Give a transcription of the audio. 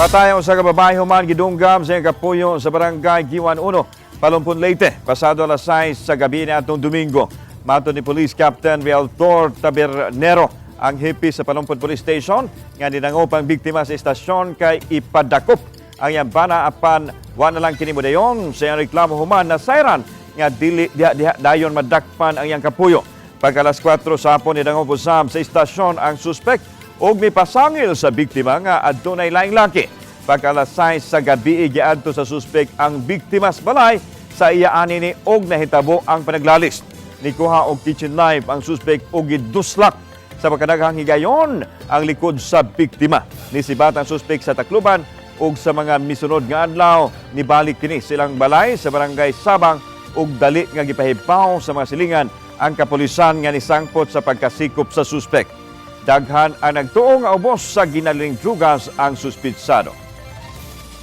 Patayon sa kababae human gidunggam sa kapuyo sa barangay Giwan 1, Palumpon Leyte, pasado alas 6 sa gabi ni atong Domingo. Mato ni Police Captain Realtor Tabernero ang hipi sa Palumpon Police Station nga ninangopang biktima sa istasyon kay ipadakop ang iyang bana apan wa na lang kini mo dayon sa iyang reklamo human na sayran nga dili diha, diha dayon madakpan ang iyang kapuyo. Pagkalas 4 sa hapon ni Dangopo Sam sa istasyon ang suspect og mipasangil sa biktima nga adunay laing laki. Pagkalas 6 sa gabi giadto sa suspect ang biktima sa balay sa iya ani ni og nahitabo ang panaglalis. Nikuha og kitchen knife ang suspect og giduslak sa pagkadaghang higayon ang likod sa biktima. Nisibat ang suspect sa Tacloban ug sa mga misunod nga adlaw nibalik kini silang balay sa barangay Sabang ug dali nga gipahibaw sa mga silingan ang kapulisan nga nisangpot sa pagkasikop sa suspect. Daghan ang nagtuong nga ubos sa ginaling drugas ang suspitsado.